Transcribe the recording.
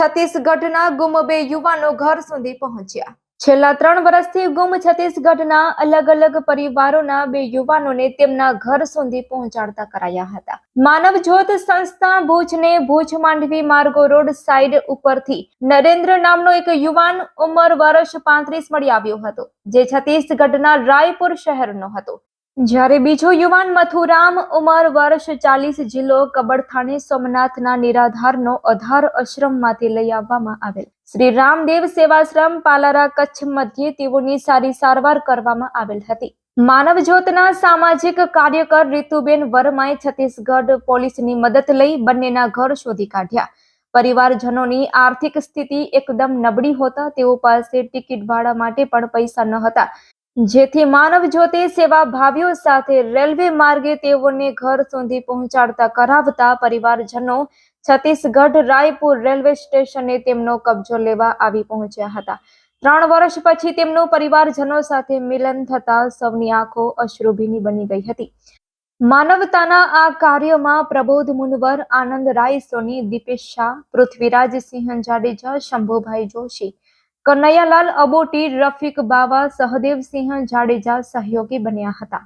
છત્તીસગઢના ગુમ બે યુવાનો ઘર સુધી પહોંચ્યા. છેલ્લા ત્રણ વર્ષથી ગુમ છત્તીસગઢના અલગ અલગ પરિવારોના બે યુવાનોને તેમના ઘર સુધી પહોંચાડતા કરાયા હતા. માનવ જ્યોત સંસ્થા ભુજને ભુજ માંડવી માર્ગો રોડ સાઈડ ઉપરથી નરેન્દ્ર નામનો એક યુવાન ઉંમર વર્ષ પાંત્રીસ મળી આવ્યો હતો, જે છત્તીસગઢના રાયપુર શહેરનો હતો. જ્યારે બીજો યુવાન મથુરામ ઉંમર વર્ષ ચાલીસ જિલ્લો કબડથાણે સોમનાથના નિરાધારનો અધાર આશ્રમમાંથી લઈ આવવામાં આવેલ. શ્રી રામદેવ સેવાશ્રમ પાલારા કચ્છ મધ્યે તેઓની સારી સારવાર કરવામાં આવેલ હતી. માનવ જ્યોતના સામાજિક કાર્યકર રીતુબેન વર્માએ છત્તીસગઢ પોલીસની મદદ લઈ બંનેના ઘર શોધી કાઢ્યા. પરિવારજનોની આર્થિક સ્થિતિ એકદમ નબળી હોતા તેઓ પાસે ટિકિટ ભાડા માટે પણ પૈસા ન હતા જેથી માનવ જ્યોતિ સેવા ભાવીઓ સાથે રેલવે માર્ગે તેઓને ઘર સુધી પહોંચાડતા કરાવતા પરિવારજનો છત્તીસગઢ રાયપુર રેલવે સ્ટેશને તેમનો કબજો લેવા આવી પહોંચ્યા હતા. ત્રણ વર્ષ પછી તેમનું પરિવારજનો સાથે મિલન થતા સૌની આંખો અશ્રુભીની બની ગઈ હતી. માનવતાના આ કાર્યમાં પ્રબોધ મુનવર, આનંદ રાય, સોની દીપેશ શાહ, પૃથ્વીરાજ સિંહ જાડેજા, શંભુભાઈ જોશી કનૈયાલાલ અબોટી રફીક બાવા સહદેવસિંહ જાડેજા સહયોગી બન્યા હતા.